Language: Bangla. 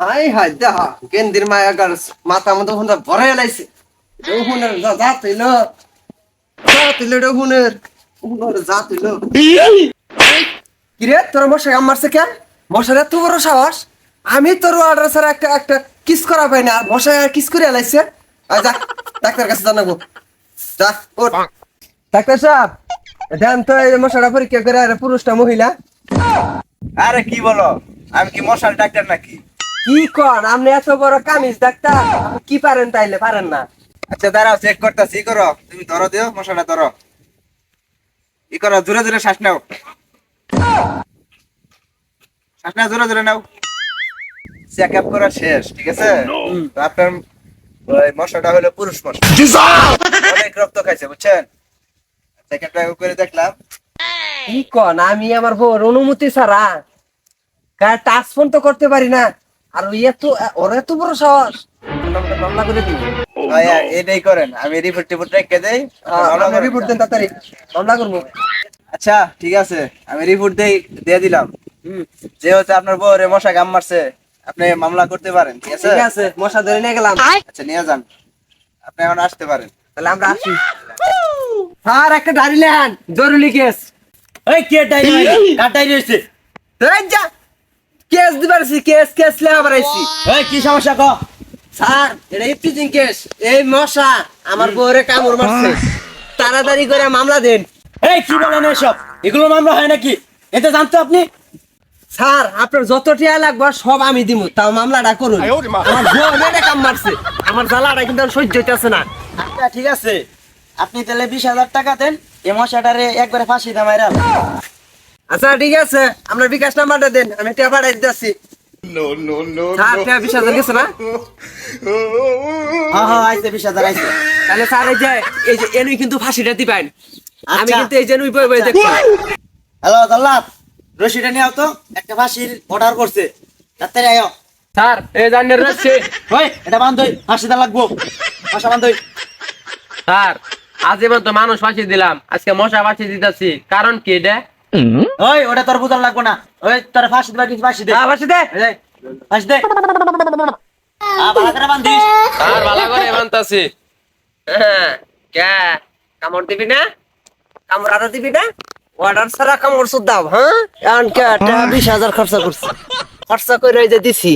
হাই হাই দেখা গেন্দির মায়া গার মাথা মতো হুন্দা ভরে লাইছে। হুনের যা যা যা তুইল রে হুনের হুনের যা তুইল। কিরে, তোর মশাই আমার মারছে কেন? মশার এত বড় সাহস। আমি তোর অর্ডার ছাড়া একটা একটা কিস করা পাই না। আর মশাই আর কিস করে লাইছে। যা, ডাক্তার কাছে জানাব। যা, ওঠ। ডাক্তার সাহেব, দেন তো এই মশাটা পরীক্ষা করে, আর পুরুষটা মহিলা। আরে কি বলো, আমি কি মশার ডাক্তার নাকি? কি কর? আপনি এত বড় কামিজ ডাক্তার। কি পারেন তাইলে? পারেন না। আচ্ছা দাঁড়াও চেক করতেছি। করো তুমি ধরো দিও মশাটা ধরো। ই করো জোরে জোরে শ্বাস নাও। শ্বাস নাও জোরে জোরে নাও। চেক আপ করা শেষ ঠিক আছে? আপনার ওই মশাটা হলো পুরুষ মশা অনেক রক্ত খাইছে বুঝছেন? চেক আপ করে দেখলাম। কি কন? আমি আমার বউর অনুমতি ছাড়া। কার টাচ ফোন তো করতে পারি না। আর ওই এত ওর এত বড় সাহস। মামলা করে দিই ওই, এটাই করেন আমি রিপোর্ট টিপোর্ট রেখে দেই। রিপোর্ট দেন তাড়াতাড়ি। মামলা করব। আচ্ছা ঠিক আছে আমি রিপোর্ট দেই দিয়ে দিলাম। যেহেতু আপনার বউরে মশা গাম মারছে আপনি মামলা করতে পারেন ঠিক আছে? ঠিক আছে মশা ধরে নিয়ে গেলাম। আচ্ছা নিয়ে যান। আপনি এখন আসতে পারেন। তাহলে আমরা আসি। স্যার একটা ডায়রি লেন জরুরি কেস এই কে ডাইরি কার ডাইরি হইছে যা। কেস দিবারছি কেস কেস লেখা বাড়াইছি এই কি সমস্যা ক? স্যার এটা ইফটিজিং কেস। এই মশা আমার বউরে কামড় মারছে। তাড়াতাড়ি করে মামলা দেন। এই কি বলেন এসব? এগুলো মামলা হয় নাকি? এতে জানতো আপনি? স্যার আপনার যত টিয়া লাগবে সব আমি দিব তাও মামলাটা করুন। আমার বউ মেয়েটা কাম মারছে। আমার জ্বালাটা কিন্তু আর সহ্য হইতেছে না। আচ্ছা ঠিক আছে। আপনি তাহলে বিশ হাজার টাকা দেন। এই মশাটারে একবারে ফাঁসি দামাইরা আচ্ছা ঠিক আছে। আপনার বিকাশ নাম্বারটা দেন আমি পাঠাই দিতেছি। স্যার টিয়া বিশ হাজার গেছে না? হ্যাঁ হ্যাঁ আইছে বিশ হাজার আইছে। তাহলে স্যার এই যে এই যে এনুই কিন্তু ফাঁসিটা দিবেন। আমি আচ্ছা। কিন্তু এই যে নুই বই বই দেখছি। হ্যালো দাল্লাত রশিটা নিয়ে তো। একটা ফাঁসির অর্ডার করছে। তাড়াতাড়ি আয়ো। স্যার এই জানের রয়েছে ওই এটা বান্ধই ফাঁসিটা লাগবো। মশা বান্ধই স্যার আজ এবার তো মানুষ ফাঁসি দিলাম। আজকে মশা ফাঁসি দিতেছি। কারণ কি এটা? ওই ওটা তোর বুঝার লাগবো না। ওই তোর ফাঁসি দিবা কিছু ফাঁসি দে। হ্যাঁ ফাঁসি দে। ফাঁসি দে। ভালো করে বান্ধিস। আর ভালো করে বানতাছি হ্যাঁ, কে? কামড় দিবি না? কামড় আদা দিবি না? অর্ডার ছাড়া কামড় সুদ হ্যাঁ? এখন কে? বিশ হাজার খরচা করছি। খরচা করে যে দিছি।